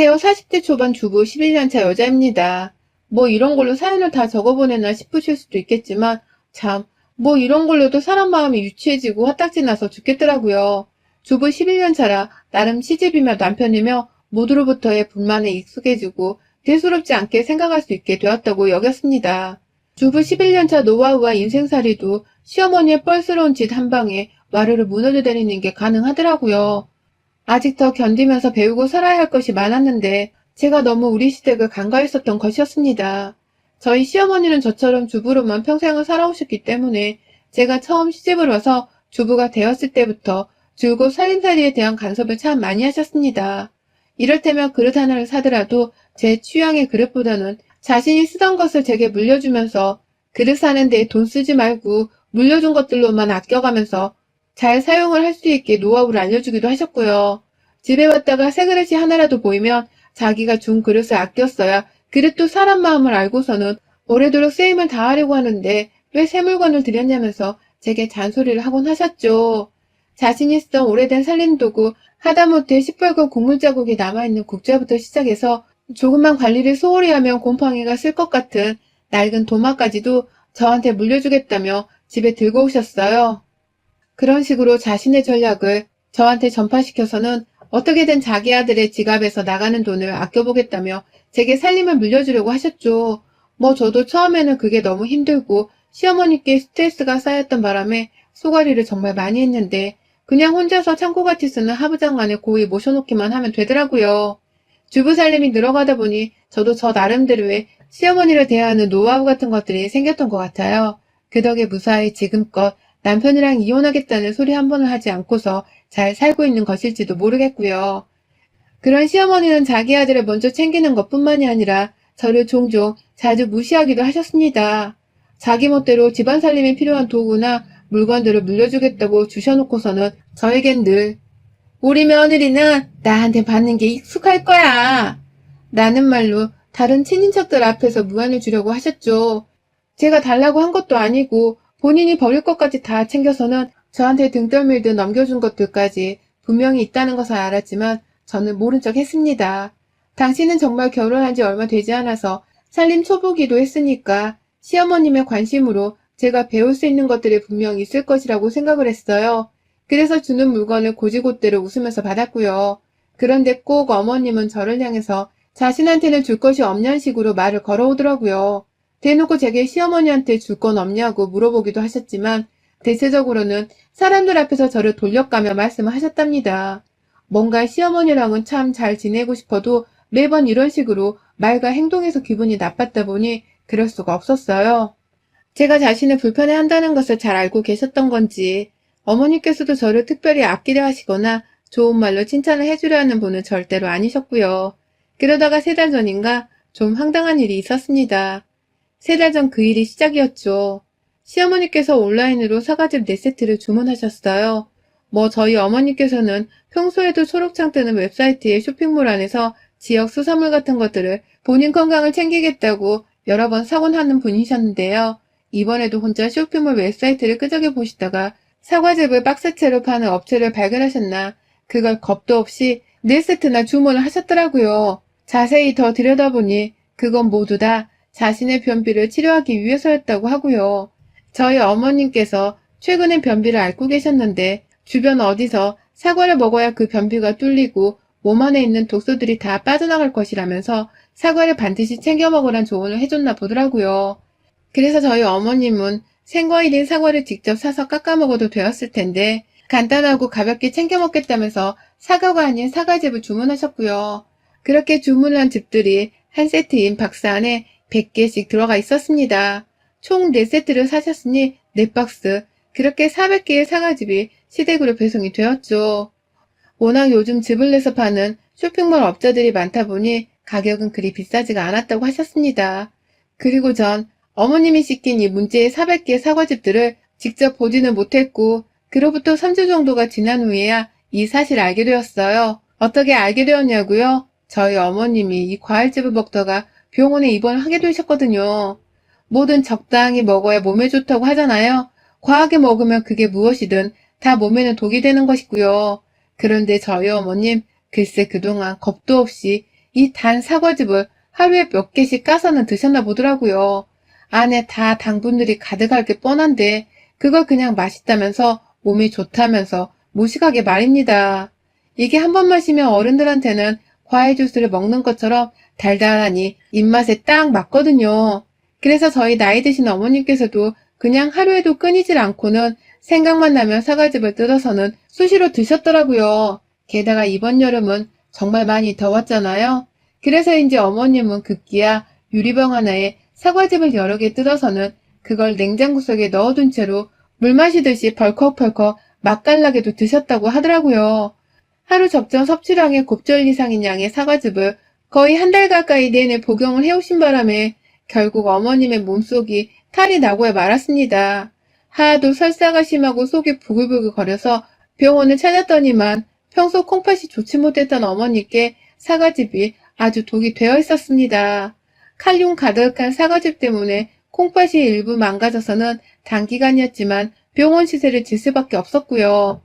헤어 40대 초반 주부 11년차 여자입니다. 뭐 이런 걸로 사연을 다 적어보내나 싶으실 수도 있겠지만 참 뭐 이런 걸로도 사람 마음이 유치해지고 화딱지 나서 죽겠더라고요. 주부 11년차라 나름 시집이며 남편이며 모두로부터의 불만에 익숙해지고 대수롭지 않게 생각할 수 있게 되었다고 여겼습니다. 주부 11년차 노하우와 인생살이도 시어머니의 뻘스러운 짓 한 방에 와르르 무너져 내리는 게 가능하더라고요. 아직 더 견디면서 배우고 살아야 할 것이 많았는데 제가 너무 우리 시댁을 간과했었던 것이었습니다. 저희 시어머니는 저처럼 주부로만 평생을 살아오셨기 때문에 제가 처음 시집을 와서 주부가 되었을 때부터 줄곧 살림살이에 대한 간섭을 참 많이 하셨습니다. 이를테면 그릇 하나를 사더라도 제 취향의 그릇보다는 자신이 쓰던 것을 제게 물려주면서 그릇 사는 데 돈 쓰지 말고 물려준 것들로만 아껴가면서 잘 사용을 할 수 있게 노하우를 알려주기도 하셨고요. 집에 왔다가 새 그릇이 하나라도 보이면 자기가 준 그릇을 아껴 써야 그릇도 사람 마음을 알고서는 오래도록 쓰임을 다하려고 하는데 왜 새 물건을 드렸냐면서 제게 잔소리를 하곤 하셨죠. 자신이 쓰던 오래된 살림도구 하다못해 시뻘건 국물 자국이 남아있는 국자부터 시작해서 조금만 관리를 소홀히 하면 곰팡이가 쓸 것 같은 낡은 도마까지도 저한테 물려주겠다며 집에 들고 오셨어요. 그런 식으로 자신의 전략을 저한테 전파시켜서는 어떻게든 자기 아들의 지갑에서 나가는 돈을 아껴보겠다며 제게 살림을 물려주려고 하셨죠. 뭐 저도 처음에는 그게 너무 힘들고 시어머니께 스트레스가 쌓였던 바람에 소가리를 정말 많이 했는데 그냥 혼자서 창고같이 쓰는 하부장 안에 고이 모셔놓기만 하면 되더라고요. 주부 살림이 늘어가다 보니 저도 저 나름대로의 시어머니를 대하는 노하우 같은 것들이 생겼던 것 같아요. 그 덕에 무사히 지금껏 남편이랑 이혼하겠다는 소리 한 번을 하지 않고서 잘 살고 있는 것일지도 모르겠고요. 그런 시어머니는 자기 아들을 먼저 챙기는 것 뿐만이 아니라 저를 종종 자주 무시하기도 하셨습니다. 자기 멋대로 집안 살림에 필요한 도구나 물건들을 물려주겠다고 주셔놓고서는 저에겐 늘 우리 며느리는 나한테 받는 게 익숙할 거야. 라는 말로 다른 친인척들 앞에서 무안을 주려고 하셨죠. 제가 달라고 한 것도 아니고 본인이 버릴 것까지 다 챙겨서는 저한테 등 떠밀듯 넘겨준 것들까지 분명히 있다는 것을 알았지만 저는 모른 척 했습니다. 당신은 정말 결혼한 지 얼마 되지 않아서 살림 초보기도 했으니까 시어머님의 관심으로 제가 배울 수 있는 것들이 분명히 있을 것이라고 생각을 했어요. 그래서 주는 물건을 고지곳대로 웃으면서 받았고요. 그런데 꼭 어머님은 저를 향해서 자신한테는 줄 것이 없냐는 식으로 말을 걸어오더라고요. 대놓고 제게 시어머니한테 줄 건 없냐고 물어보기도 하셨지만 대체적으로는 사람들 앞에서 저를 돌려가며 말씀을 하셨답니다. 뭔가 시어머니랑은 참 잘 지내고 싶어도 매번 이런 식으로 말과 행동에서 기분이 나빴다 보니 그럴 수가 없었어요. 제가 자신을 불편해 한다는 것을 잘 알고 계셨던 건지 어머니께서도 저를 특별히 아끼려 하시거나 좋은 말로 칭찬을 해주려 하는 분은 절대로 아니셨고요. 그러다가 세 달 전인가 좀 황당한 일이 있었습니다. 세 달 전 그 일이 시작이었죠. 시어머니께서 온라인으로 사과즙 4세트를 주문하셨어요. 뭐 저희 어머니께서는 평소에도 초록창 뜨는 웹사이트의 쇼핑몰 안에서 지역 수산물 같은 것들을 본인 건강을 챙기겠다고 여러 번 사곤 하는 분이셨는데요. 이번에도 혼자 쇼핑몰 웹사이트를 끄적여 보시다가 사과즙을 박스채로 파는 업체를 발견하셨나 그걸 겁도 없이 4세트나 주문을 하셨더라고요. 자세히 더 들여다보니 그건 모두 다 자신의 변비를 치료하기 위해서였다고 하고요. 저희 어머님께서 최근에 변비를 앓고 계셨는데 주변 어디서 사과를 먹어야 그 변비가 뚫리고 몸 안에 있는 독소들이 다 빠져나갈 것이라면서 사과를 반드시 챙겨 먹으란 조언을 해줬나 보더라고요. 그래서 저희 어머님은 생과일인 사과를 직접 사서 깎아 먹어도 되었을 텐데 간단하고 가볍게 챙겨 먹겠다면서 사과가 아닌 사과즙을 주문하셨고요. 그렇게 주문한 즙들이 한 세트인 박스 안에 100개씩 들어가 있었습니다. 총 4세트를 사셨으니 4박스, 그렇게 400개의 사과즙이 시댁으로 배송이 되었죠. 워낙 요즘 즙을 내서 파는 쇼핑몰 업자들이 많다 보니 가격은 그리 비싸지가 않았다고 하셨습니다. 그리고 전 어머님이 시킨 이 문제의 400개의 사과즙들을 직접 보지는 못했고 그로부터 3주 정도가 지난 후에야 이 사실을 알게 되었어요. 어떻게 알게 되었냐고요? 저희 어머님이 이 과일즙을 먹다가 병원에 입원하게 되셨거든요. 뭐든 적당히 먹어야 몸에 좋다고 하잖아요. 과하게 먹으면 그게 무엇이든 다 몸에는 독이 되는 것이고요. 그런데 저희 어머님 글쎄 그동안 겁도 없이 이 단 사과즙을 하루에 몇 개씩 까서는 드셨나 보더라고요. 안에 다 당분들이 가득할 게 뻔한데 그걸 그냥 맛있다면서 몸이 좋다면서 무식하게 말입니다. 이게 한 번 마시면 어른들한테는 과일 주스를 먹는 것처럼 달달하니 입맛에 딱 맞거든요. 그래서 저희 나이 드신 어머님께서도 그냥 하루에도 끊이질 않고는 생각만 나면 사과즙을 뜯어서는 수시로 드셨더라고요. 게다가 이번 여름은 정말 많이 더웠잖아요. 그래서인지 어머님은 급기야 유리병 하나에 사과즙을 여러 개 뜯어서는 그걸 냉장고 속에 넣어둔 채로 물 마시듯이 벌컥벌컥 맛깔나게도 드셨다고 하더라고요. 하루 적정 섭취량의 곱절 이상인 양의 사과즙을 거의 한 달 가까이 내내 복용을 해오신 바람에 결국 어머님의 몸속이 탈이 나고야 말았습니다. 하도 설사가 심하고 속이 부글부글 거려서 병원을 찾았더니만 평소 콩팥이 좋지 못했던 어머니께 사과즙이 아주 독이 되어 있었습니다. 칼륨 가득한 사과즙 때문에 콩팥이 일부 망가져서는 단기간이었지만 병원 시세를 질 수밖에 없었고요.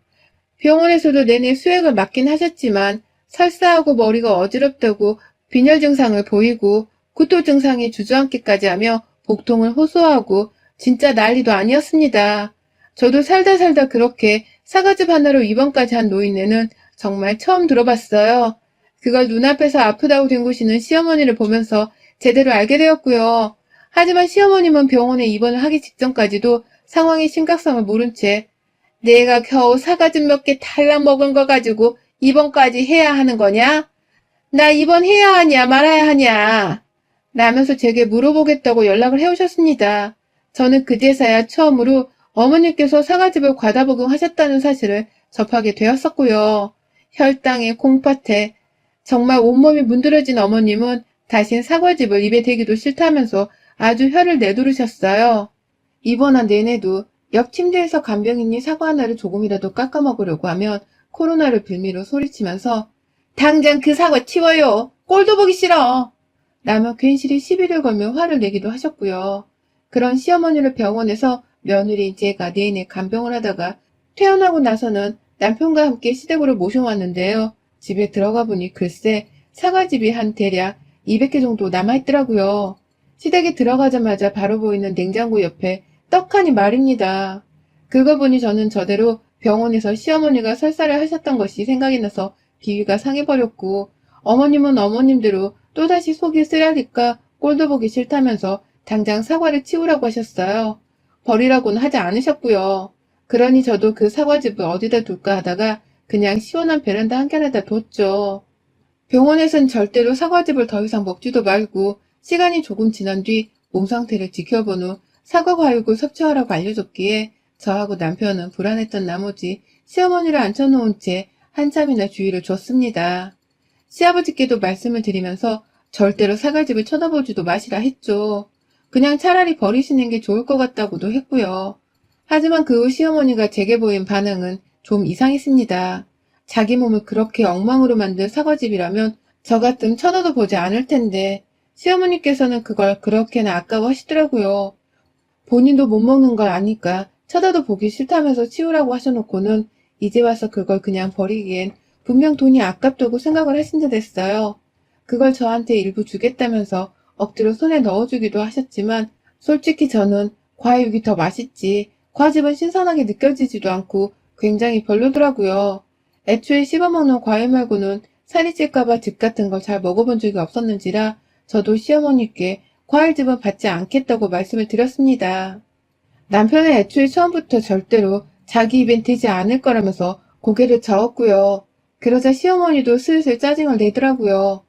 병원에서도 내내 수액을 맞긴 하셨지만 설사하고 머리가 어지럽다고 빈혈 증상을 보이고 구토 증상이 주저앉기까지 하며 복통을 호소하고 진짜 난리도 아니었습니다. 저도 살다 살다 그렇게 사과즙 하나로 입원까지 한 노인네는 정말 처음 들어봤어요. 그걸 눈앞에서 아프다고 뒹구시는 시어머니를 보면서 제대로 알게 되었고요. 하지만 시어머님은 병원에 입원을 하기 직전까지도 상황의 심각성을 모른 채 내가 겨우 사과즙 몇 개 달랑 먹은 거 가지고 입원까지 해야 하는 거냐? 나 입원해야 하냐 말아야 하냐? 라면서 제게 물어보겠다고 연락을 해오셨습니다. 저는 그제서야 처음으로 어머니께서 사과즙을 과다 복용하셨다는 사실을 접하게 되었었고요. 혈당에 콩팥에 정말 온몸이 문드러진 어머님은 다신 사과즙을 입에 대기도 싫다면서 아주 혀를 내두르셨어요. 입원한 내내도 옆 침대에서 간병인이 사과 하나를 조금이라도 깎아 먹으려고 하면 코로나를 빌미로 소리치면서 당장 그 사과 치워요. 꼴도 보기 싫어. 라며 괜시리 시비를 걸며 화를 내기도 하셨고요. 그런 시어머니를 병원에서 며느리 제가 내내 간병을 하다가 퇴원하고 나서는 남편과 함께 시댁으로 모셔왔는데요. 집에 들어가 보니 글쎄 사과즙이 한 대략 200개 정도 남아있더라고요. 시댁에 들어가자마자 바로 보이는 냉장고 옆에 떡하니 말입니다. 그거 보니 저는 저대로 병원에서 시어머니가 설사를 하셨던 것이 생각이 나서 비위가 상해버렸고 어머님은 어머님대로 또다시 속이 쓰라니까 꼴도 보기 싫다면서 당장 사과를 치우라고 하셨어요. 버리라고는 하지 않으셨고요. 그러니 저도 그 사과즙을 어디다 둘까 하다가 그냥 시원한 베란다 한켠에다 뒀죠. 병원에선 절대로 사과즙을 더 이상 먹지도 말고 시간이 조금 지난 뒤 몸 상태를 지켜본 후 사과 과육을 섭취하라고 알려줬기에 저하고 남편은 불안했던 나머지 시어머니를 앉혀놓은 채 한참이나 주의를 줬습니다. 시아버지께도 말씀을 드리면서 절대로 사과즙을 쳐다보지도 마시라 했죠. 그냥 차라리 버리시는 게 좋을 것 같다고도 했고요. 하지만 그 후 시어머니가 제게 보인 반응은 좀 이상했습니다. 자기 몸을 그렇게 엉망으로 만든 사과즙이라면 저 같으면 쳐다도 보지 않을 텐데 시어머니께서는 그걸 그렇게나 아까워하시더라고요. 본인도 못 먹는 걸 아니까 쳐다도 보기 싫다면서 치우라고 하셔놓고는 이제 와서 그걸 그냥 버리기엔 분명 돈이 아깝다고 생각을 하신 듯 했어요. 그걸 저한테 일부 주겠다면서 억지로 손에 넣어주기도 하셨지만 솔직히 저는 과육이 더 맛있지 과즙은 신선하게 느껴지지도 않고 굉장히 별로더라고요. 애초에 씹어먹는 과일 말고는 살이 찔까봐 즙 같은 걸 잘 먹어본 적이 없었는지라 저도 시어머니께 과일즙은 받지 않겠다고 말씀을 드렸습니다. 남편은 애초에 처음부터 절대로 자기 입엔 되지 않을 거라면서 고개를 저었고요. 그러자 시어머니도 슬슬 짜증을 내더라고요.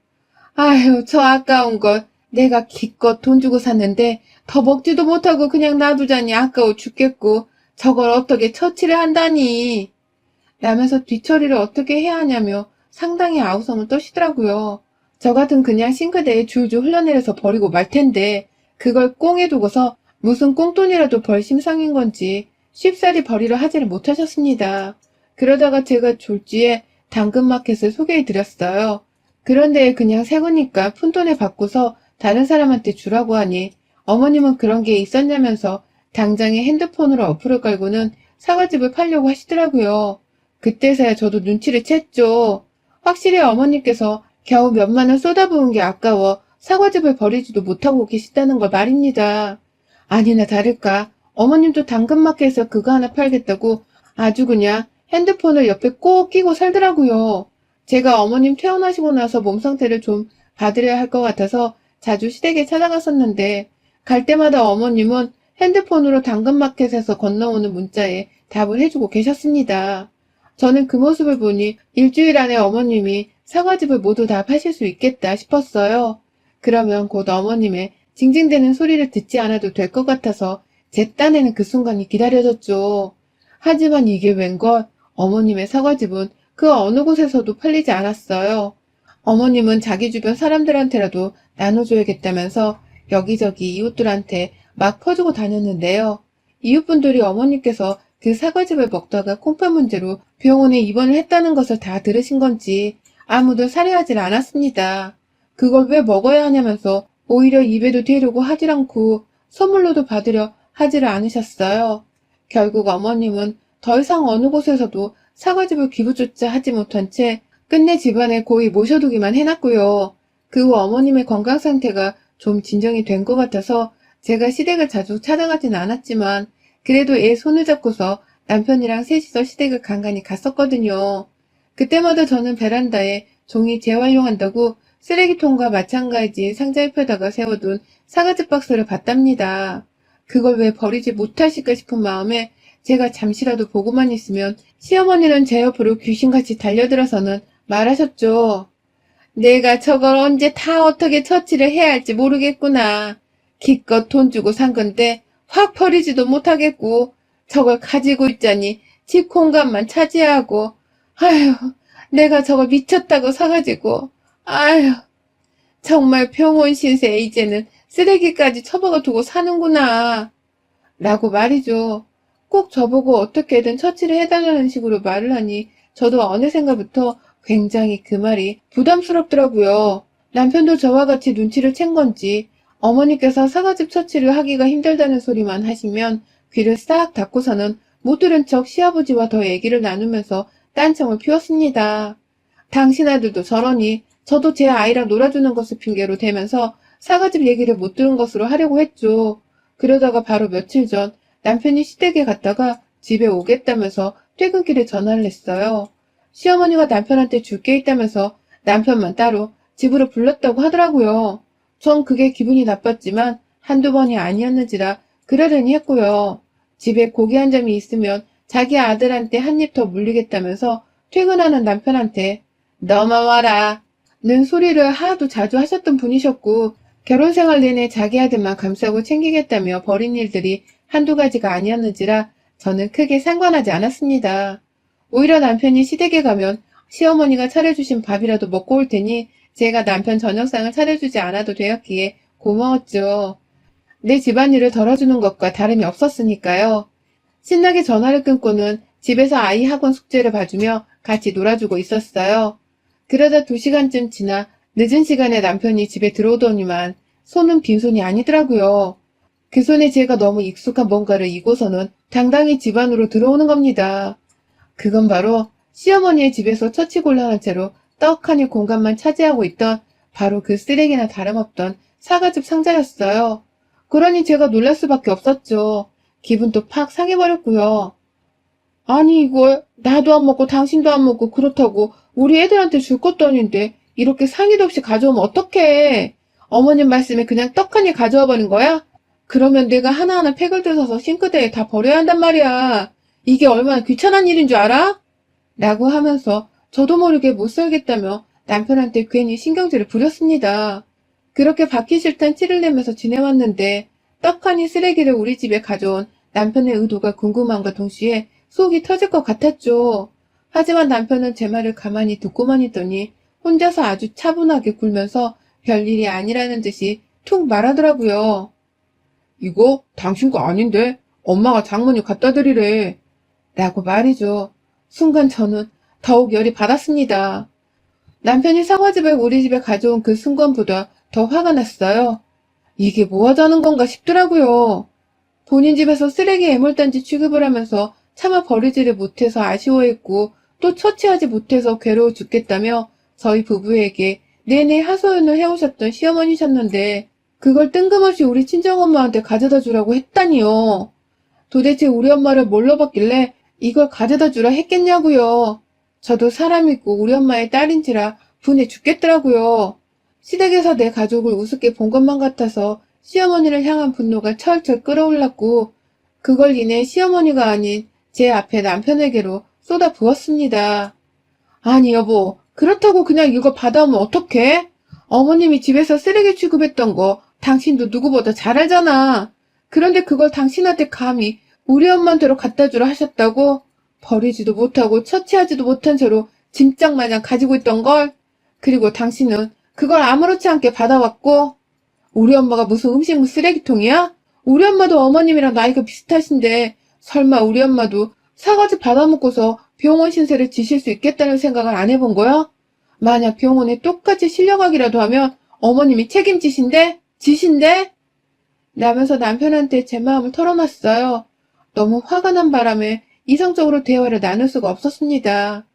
아휴, 저 아까운 것 내가 기껏 돈 주고 샀는데 더 먹지도 못하고 그냥 놔두자니 아까워 죽겠고 저걸 어떻게 처치를 한다니. 라면서 뒤처리를 어떻게 해야 하냐며 상당히 아우성을 떠시더라고요. 저 같은 그냥 싱크대에 줄줄 흘러내려서 버리고 말 텐데 그걸 꽁에 두고서 무슨 꽁돈이라도 벌 심상인 건지 쉽사리 버리려 하지를 못하셨습니다. 그러다가 제가 졸지에 당근마켓을 소개해 드렸어요. 그런데 그냥 새 거니까 푼돈에 받고서 다른 사람한테 주라고 하니 어머님은 그런 게 있었냐면서 당장에 핸드폰으로 어플을 깔고는 사과즙을 팔려고 하시더라고요. 그때서야 저도 눈치를 챘죠. 확실히 어머님께서 겨우 몇만 원 쏟아부은 게 아까워 사과즙을 버리지도 못하고 계시다는 걸 말입니다. 아니나 다를까 어머님도 당근마켓에서 그거 하나 팔겠다고 아주 그냥 핸드폰을 옆에 꼭 끼고 살더라고요. 제가 어머님 퇴원하시고 나서 몸 상태를 좀 봐드려야 할 것 같아서 자주 시댁에 찾아갔었는데 갈 때마다 어머님은 핸드폰으로 당근마켓에서 건너오는 문자에 답을 해주고 계셨습니다. 저는 그 모습을 보니 일주일 안에 어머님이 사과즙을 모두 다 파실 수 있겠다 싶었어요. 그러면 곧 어머님의 징징대는 소리를 듣지 않아도 될 것 같아서 제 딴에는 그 순간이 기다려졌죠. 하지만 이게 웬걸 어머님의 사과즙은 그 어느 곳에서도 팔리지 않았어요. 어머님은 자기 주변 사람들한테라도 나눠줘야겠다면서 여기저기 이웃들한테 막 퍼주고 다녔는데요. 이웃분들이 어머님께서 그 사과즙을 먹다가 콩팥 문제로 병원에 입원을 했다는 것을 다 들으신 건지 아무도 살해하질 않았습니다. 그걸 왜 먹어야 하냐면서 오히려 입에도 대려고 하질 않고 선물로도 받으려 하지를 않으셨어요. 결국 어머님은 더 이상 어느 곳에서도 사과즙을 기부조차 하지 못한 채 끝내 집안에 고이 모셔두기만 해놨고요. 그 후 어머님의 건강 상태가 좀 진정이 된 것 같아서 제가 시댁을 자주 찾아가진 않았지만 그래도 애 손을 잡고서 남편이랑 셋이서 시댁을 간간히 갔었거든요. 그때마다 저는 베란다에 종이 재활용한다고 쓰레기통과 마찬가지 상자에 펴다가 세워둔 사과즙 박스를 봤답니다. 그걸 왜 버리지 못하실까 싶은 마음에 제가 잠시라도 보고만 있으면 시어머니는 제 옆으로 귀신같이 달려들어서는 말하셨죠. 내가 저걸 언제 다 어떻게 처치를 해야 할지 모르겠구나. 기껏 돈 주고 산 건데 확 버리지도 못하겠고 저걸 가지고 있자니 집 공간만 차지하고 아휴 내가 저걸 미쳤다고 사가지고 아휴 정말 병원 신세 이제는 쓰레기까지 처박아 두고 사는구나 라고 말이죠. 꼭 저보고 어떻게든 처치를 해달라는 식으로 말을 하니 저도 어느샌가부터 굉장히 그 말이 부담스럽더라고요. 남편도 저와 같이 눈치를 챈 건지 어머니께서 사과즙 처치를 하기가 힘들다는 소리만 하시면 귀를 싹 닫고서는 못 들은 척 시아버지와 더 얘기를 나누면서 딴청을 피웠습니다. 당신 아들도 저러니 저도 제 아이랑 놀아주는 것을 핑계로 대면서 사과즙 얘기를 못 들은 것으로 하려고 했죠. 그러다가 바로 며칠 전 남편이 시댁에 갔다가 집에 오겠다면서 퇴근길에 전화를 했어요. 시어머니가 남편한테 줄 게 있다면서 남편만 따로 집으로 불렀다고 하더라고요. 전 그게 기분이 나빴지만 한두 번이 아니었는지라 그러려니 했고요. 집에 고기 한 점이 있으면 자기 아들한테 한 입 더 물리겠다면서 퇴근하는 남편한테 너만 와라 는 소리를 하도 자주 하셨던 분이셨고 결혼 생활 내내 자기 아들만 감싸고 챙기겠다며 벌인 일들이 한두 가지가 아니었는지라 저는 크게 상관하지 않았습니다. 오히려 남편이 시댁에 가면 시어머니가 차려주신 밥이라도 먹고 올 테니 제가 남편 저녁상을 차려주지 않아도 되었기에 고마웠죠. 내 집안일을 덜어주는 것과 다름이 없었으니까요. 신나게 전화를 끊고는 집에서 아이 학원 숙제를 봐주며 같이 놀아주고 있었어요. 그러다 두 시간쯤 지나 늦은 시간에 남편이 집에 들어오더니만 손은 빈손이 아니더라고요. 그 손에 제가 너무 익숙한 뭔가를 이고서는 당당히 집 안으로 들어오는 겁니다. 그건 바로 시어머니의 집에서 처치곤란한 채로 떡하니 공간만 차지하고 있던 바로 그 쓰레기나 다름없던 사과즙 상자였어요. 그러니 제가 놀랄 수밖에 없었죠. 기분도 팍 상해버렸고요. 아니 이걸 나도 안 먹고 당신도 안 먹고 그렇다고 우리 애들한테 줄 것도 아닌데 이렇게 상의도 없이 가져오면 어떡해. 어머님 말씀에 그냥 떡하니 가져와 버린 거야? 그러면 내가 하나하나 팩을 뜯어서 싱크대에 다 버려야 한단 말이야. 이게 얼마나 귀찮은 일인 줄 알아? 라고 하면서 저도 모르게 못 살겠다며 남편한테 괜히 신경질을 부렸습니다. 그렇게 받기 싫단 티를 내면서 지내왔는데 떡하니 쓰레기를 우리 집에 가져온 남편의 의도가 궁금함과 동시에 속이 터질 것 같았죠. 하지만 남편은 제 말을 가만히 듣고만 있더니 혼자서 아주 차분하게 굴면서 별일이 아니라는 듯이 툭 말하더라고요. 이거 당신 거 아닌데 엄마가 장모님 갖다 드리래. 라고 말이죠. 순간 저는 더욱 열이 받았습니다. 남편이 사과즙을 우리 집에 가져온 그 순간보다 더 화가 났어요. 이게 뭐 하자는 건가 싶더라고요. 본인 집에서 쓰레기 애물단지 취급을 하면서 차마 버리지를 못해서 아쉬워했고 또 처치하지 못해서 괴로워 죽겠다며 저희 부부에게 내내 하소연을 해오셨던 시어머니셨는데 그걸 뜬금없이 우리 친정엄마한테 가져다 주라고 했다니요. 도대체 우리 엄마를 뭘로 받길래 이걸 가져다 주라 했겠냐고요. 저도 사람이고 우리 엄마의 딸인지라 분해 죽겠더라고요. 시댁에서 내 가족을 우습게 본 것만 같아서 시어머니를 향한 분노가 철철 끓어올랐고 그걸 인해 시어머니가 아닌 제 앞에 남편에게로 쏟아 부었습니다. 아니 여보 그렇다고 그냥 이거 받아오면 어떡해? 어머님이 집에서 쓰레기 취급했던 거 당신도 누구보다 잘 알잖아. 그런데 그걸 당신한테 감히 우리 엄마한테로 갖다 주라 하셨다고? 버리지도 못하고 처치하지도 못한 채로 짐짝 마냥 가지고 있던 걸? 그리고 당신은 그걸 아무렇지 않게 받아왔고? 우리 엄마가 무슨 음식물 쓰레기통이야? 우리 엄마도 어머님이랑 나이가 비슷하신데 설마 우리 엄마도 사과즙 받아먹고서 병원 신세를 지실 수 있겠다는 생각을 안 해본 거야? 만약 병원에 똑같이 실려가기라도 하면 어머님이 책임지신데? 지신데? 라면서 남편한테 제 마음을 털어놨어요. 너무 화가 난 바람에 이성적으로 대화를 나눌 수가 없었습니다.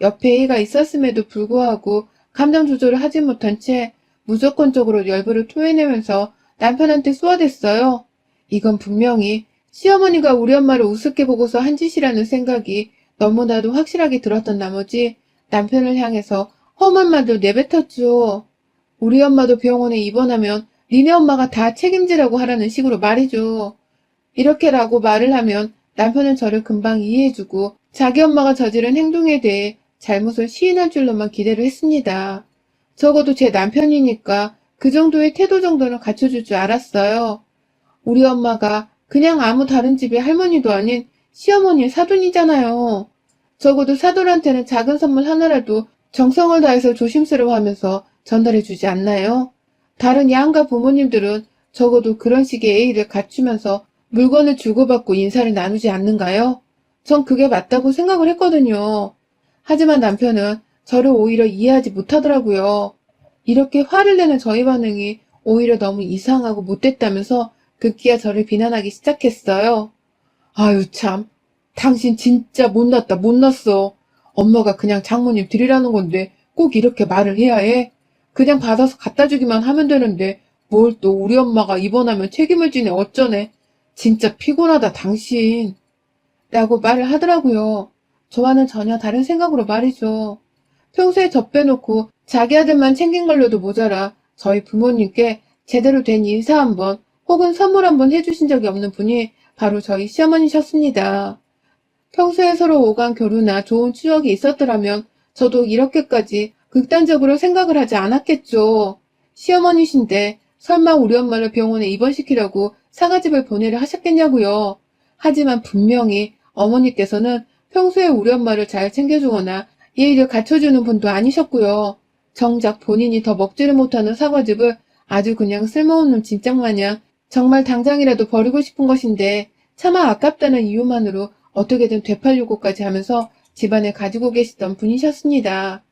옆에 애가 있었음에도 불구하고 감정 조절을 하지 못한 채 무조건적으로 열불을 토해내면서 남편한테 쏘아댔어요. 이건 분명히 시어머니가 우리 엄마를 우습게 보고서 한 짓이라는 생각이 너무나도 확실하게 들었던 나머지 남편을 향해서 험한 말도 내뱉었죠. 우리 엄마도 병원에 입원하면 니네 엄마가 다 책임지라고 하라는 식으로 말이죠. 이렇게라고 말을 하면 남편은 저를 금방 이해해주고 자기 엄마가 저지른 행동에 대해 잘못을 시인할 줄로만 기대를 했습니다. 적어도 제 남편이니까 그 정도의 태도 정도는 갖춰줄 줄 알았어요. 우리 엄마가 그냥 아무 다른 집의 할머니도 아닌 시어머니의 사돈이잖아요. 적어도 사돈한테는 작은 선물 하나라도 정성을 다해서 조심스러워하면서 전달해주지 않나요? 다른 양가 부모님들은 적어도 그런 식의 예의를 갖추면서 물건을 주고받고 인사를 나누지 않는가요? 전 그게 맞다고 생각을 했거든요. 하지만 남편은 저를 오히려 이해하지 못하더라고요. 이렇게 화를 내는 저희 반응이 오히려 너무 이상하고 못됐다면서 급기야 저를 비난하기 시작했어요. 아유 참, 당신 진짜 못났다 못났어. 엄마가 그냥 장모님 드리라는 건데 꼭 이렇게 말을 해야 해? 그냥 받아서 갖다 주기만 하면 되는데 뭘 또 우리 엄마가 입원하면 책임을 지네 어쩌네. 진짜 피곤하다 당신. 라고 말을 하더라고요. 저와는 전혀 다른 생각으로 말이죠. 평소에 저 빼놓고 자기 아들만 챙긴 걸로도 모자라 저희 부모님께 제대로 된 인사 한번 혹은 선물 한번 해주신 적이 없는 분이 바로 저희 시어머니셨습니다. 평소에 서로 오간 교류나 좋은 추억이 있었더라면 저도 이렇게까지 극단적으로 생각을 하지 않았겠죠. 시어머니신데 설마 우리 엄마를 병원에 입원시키려고 사과집을 보내려 하셨겠냐고요. 하지만 분명히 어머니께서는 평소에 우리 엄마를 잘 챙겨주거나 예의를 갖춰주는 분도 아니셨고요. 정작 본인이 더 먹지를 못하는 사과즙을 아주 그냥 쓸모없는 짐짝 마냥 정말 당장이라도 버리고 싶은 것인데 차마 아깝다는 이유만으로 어떻게든 되팔려고까지 하면서 집안에 가지고 계시던 분이셨습니다.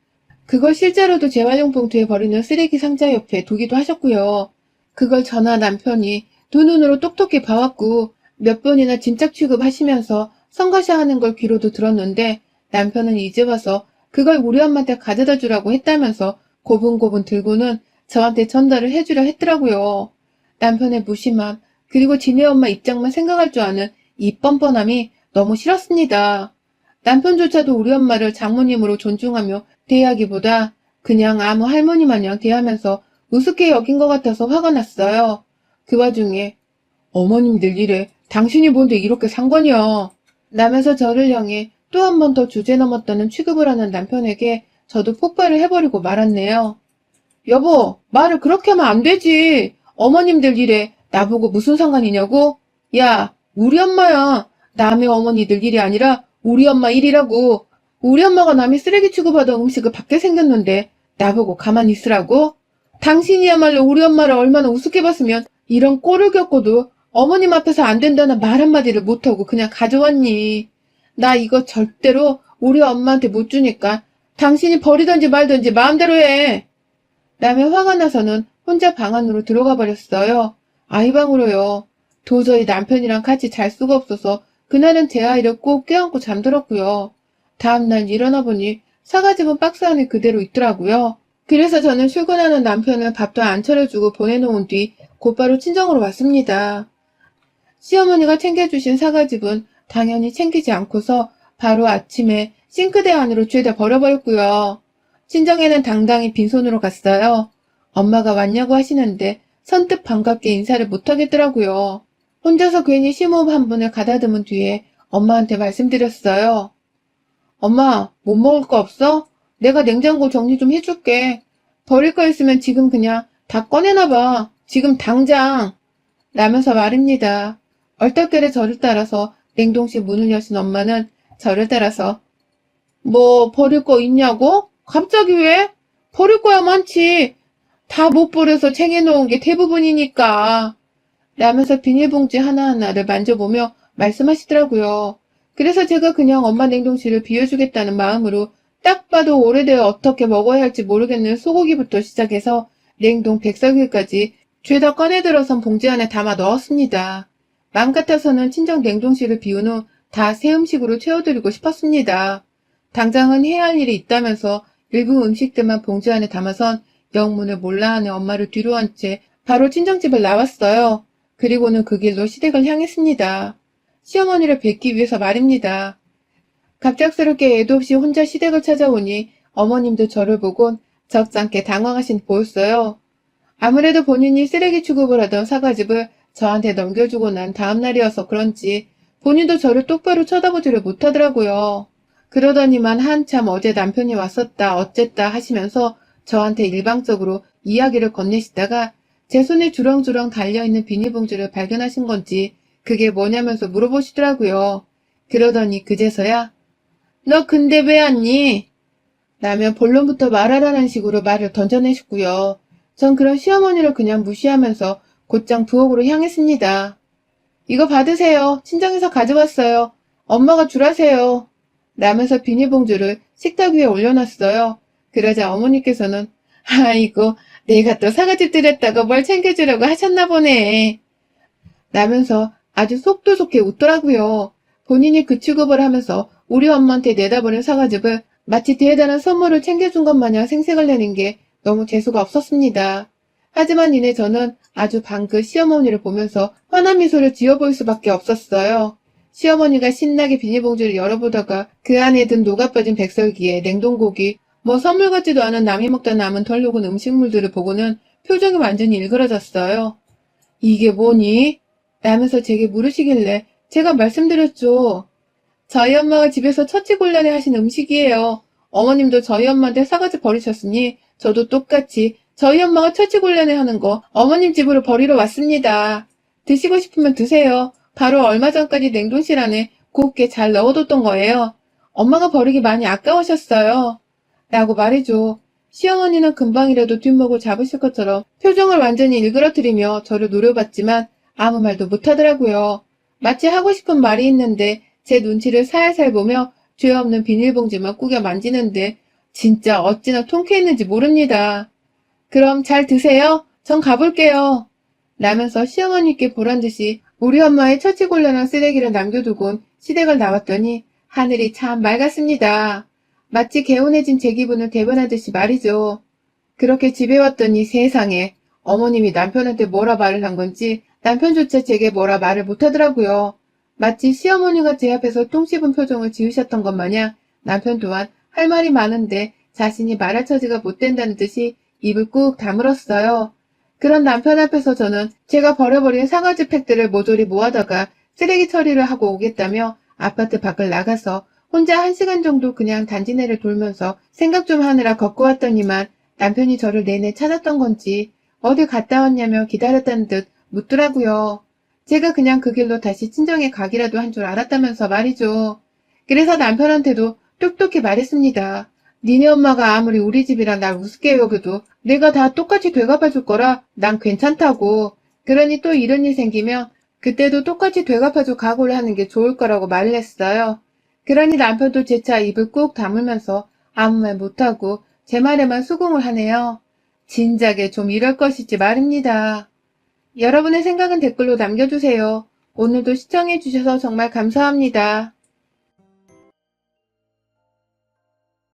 그걸 실제로도 재활용 봉투에 버리는 쓰레기 상자 옆에 두기도 하셨고요. 그걸 저나 남편이 두 눈으로 똑똑히 봐왔고 몇 번이나 짐짝 취급하시면서 성가셔하는 걸 귀로도 들었는데 남편은 이제 와서 그걸 우리 엄마한테 가져다 주라고 했다면서 고분고분 들고는 저한테 전달을 해주려 했더라고요. 남편의 무심함 그리고 지네 엄마 입장만 생각할 줄 아는 이 뻔뻔함이 너무 싫었습니다. 남편조차도 우리 엄마를 장모님으로 존중하며 대하기보다 그냥 아무 할머니 마냥 대하면서 우습게 여긴 것 같아서 화가 났어요. 그 와중에 어머님들 일에 당신이 뭔데 이렇게 상관이야. 라면서 저를 향해 또 한 번 더 주제 넘었다는 취급을 하는 남편에게 저도 폭발을 해버리고 말았네요. 여보, 말을 그렇게 하면 안 되지. 어머님들 일에 나보고 무슨 상관이냐고? 야, 우리 엄마야. 남의 어머니들 일이 아니라 우리 엄마 일이라고. 우리 엄마가 남이 쓰레기 취급하던 음식을 받게 생겼는데 나보고 가만히 있으라고? 당신이야말로 우리 엄마를 얼마나 우습게 봤으면 이런 꼴을 겪고도 어머님 앞에서 안 된다는 말 한마디를 못하고 그냥 가져왔니. 나 이거 절대로 우리 엄마한테 못 주니까 당신이 버리던지 말던지 마음대로 해. 라며 화가 나서는 혼자 방 안으로 들어가 버렸어요. 아이 방으로요. 도저히 남편이랑 같이 잘 수가 없어서 그날은 제 아이를 꼭 껴안고 잠들었고요. 다음날 일어나 보니 사과즙은 박스 안에 그대로 있더라고요. 그래서 저는 출근하는 남편을 밥도 안 차려주고 보내놓은 뒤 곧바로 친정으로 왔습니다. 시어머니가 챙겨주신 사과즙은 당연히 챙기지 않고서 바로 아침에 싱크대 안으로 죄다 버려버렸고요. 친정에는 당당히 빈손으로 갔어요. 엄마가 왔냐고 하시는데 선뜻 반갑게 인사를 못하겠더라고요. 혼자서 괜히 심호흡 한 번을 가다듬은 뒤에 엄마한테 말씀드렸어요. 엄마, 못 먹을 거 없어? 내가 냉장고 정리 좀 해줄게. 버릴 거 있으면 지금 그냥 다 꺼내놔봐. 지금 당장. 라면서 말입니다. 얼떨결에 저를 따라서 냉동실 문을 여신 엄마는 저를 따라서 뭐 버릴 거 있냐고? 갑자기 왜? 버릴 거야 많지. 다 못 버려서 챙겨놓은 게 대부분이니까. 라면서 비닐봉지 하나하나를 만져보며 말씀하시더라고요. 그래서 제가 그냥 엄마 냉동실을 비워주겠다는 마음으로 딱 봐도 오래되어 어떻게 먹어야 할지 모르겠는 소고기부터 시작해서 냉동 백설기까지 죄다 꺼내들어선 봉지 안에 담아 넣었습니다. 맘 같아서는 친정 냉동실을 비운 후 다 새 음식으로 채워드리고 싶었습니다. 당장은 해야 할 일이 있다면서 일부 음식들만 봉지 안에 담아선 영문을 몰라하는 엄마를 뒤로 한 채 바로 친정집을 나왔어요. 그리고는 그 길로 시댁을 향했습니다. 시어머니를 뵙기 위해서 말입니다. 갑작스럽게 애도 없이 혼자 시댁을 찾아오니 어머님도 저를 보곤 적잖게 당황하신 보였어요. 아무래도 본인이 쓰레기 취급을 하던 사과즙을 저한테 넘겨주고 난 다음 날이어서 그런지 본인도 저를 똑바로 쳐다보지를 못하더라고요. 그러더니만 한참 어제 남편이 왔었다 어쨌다 하시면서 저한테 일방적으로 이야기를 건네시다가 제 손에 주렁주렁 달려있는 비닐봉지를 발견하신 건지 그게 뭐냐면서 물어보시더라고요. 그러더니 그제서야 너 근데 왜 왔니? 라면 본론부터 말하라는 식으로 말을 던져내셨고요. 전 그런 시어머니를 그냥 무시하면서 곧장 부엌으로 향했습니다. 이거 받으세요. 친정에서 가져왔어요. 엄마가 주라세요. 라면서 비닐봉지를 식탁 위에 올려놨어요. 그러자 어머니께서는 아이고 내가 또 사과즙 드렸다고 뭘 챙겨주려고 하셨나 보네. 라면서 아주 속도 좋게 웃더라고요. 본인이 그 취급을 하면서 우리 엄마한테 내다보낸 사과즙을 마치 대단한 선물을 챙겨준 것 마냥 생색을 내는 게 너무 재수가 없었습니다. 하지만 이내 저는 아주 방긋 시어머니를 보면서 환한 미소를 지어 보일 수밖에 없었어요. 시어머니가 신나게 비닐봉지를 열어보다가 그 안에 든 녹아빠진 백설기에 냉동고기, 뭐 선물 같지도 않은 남이 먹다 남은 덜 녹은 음식물들을 보고는 표정이 완전히 일그러졌어요. 이게 뭐니? 라면서 제게 물으시길래 제가 말씀드렸죠. 저희 엄마가 집에서 처치곤란해 하신 음식이에요. 어머님도 저희 엄마한테 사과즙 버리셨으니 저도 똑같이 저희 엄마가 처치곤란해 하는 거 어머님 집으로 버리러 왔습니다. 드시고 싶으면 드세요. 바로 얼마 전까지 냉동실 안에 곱게 잘 넣어뒀던 거예요. 엄마가 버리기 많이 아까우셨어요. 라고 말해줘. 시어머니는 금방이라도 뒷목을 잡으실 것처럼 표정을 완전히 일그러뜨리며 저를 노려봤지만 아무 말도 못하더라고요. 마치 하고 싶은 말이 있는데 제 눈치를 살살 보며 죄 없는 비닐봉지만 꾸겨 만지는데 진짜 어찌나 통쾌했는지 모릅니다. 그럼 잘 드세요. 전 가볼게요. 라면서 시어머니께 보란 듯이 우리 엄마의 처치곤란한 쓰레기를 남겨두곤 시댁을 나왔더니 하늘이 참 맑았습니다. 마치 개운해진 제 기분을 대변하듯이 말이죠. 그렇게 집에 왔더니 세상에 어머님이 남편한테 뭐라 말을 한 건지 남편조차 제게 뭐라 말을 못하더라고요. 마치 시어머니가 제 앞에서 똥 씹은 표정을 지으셨던 것 마냥 남편 또한 할 말이 많은데 자신이 말할 처지가 못 된다는 듯이 입을 꾹 다물었어요. 그런 남편 앞에서 저는 제가 버려버린 사과즙 팩들을 모조리 모아다가 쓰레기 처리를 하고 오겠다며 아파트 밖을 나가서 혼자 한 시간 정도 그냥 단지 내를 돌면서 생각 좀 하느라 걷고 왔더니만 남편이 저를 내내 찾았던 건지 어디 갔다 왔냐며 기다렸다는 듯 묻더라고요. 제가 그냥 그 길로 다시 친정에 가기라도 한 줄 알았다면서 말이죠. 그래서 남편한테도 똑똑히 말했습니다. 니네 엄마가 아무리 우리 집이랑 날 우습게 여겨도 내가 다 똑같이 되갚아 줄 거라 난 괜찮다고. 그러니 또 이런 일 생기면 그때도 똑같이 되갚아 줄 각오를 하는 게 좋을 거라고 말을 했어요. 그러니 남편도 재차 입을 꾹 다물면서 아무 말 못하고 제 말에만 수긍을 하네요. 진작에 좀 이럴 것이지 말입니다. 여러분의 생각은 댓글로 남겨주세요. 오늘도 시청해주셔서 정말 감사합니다.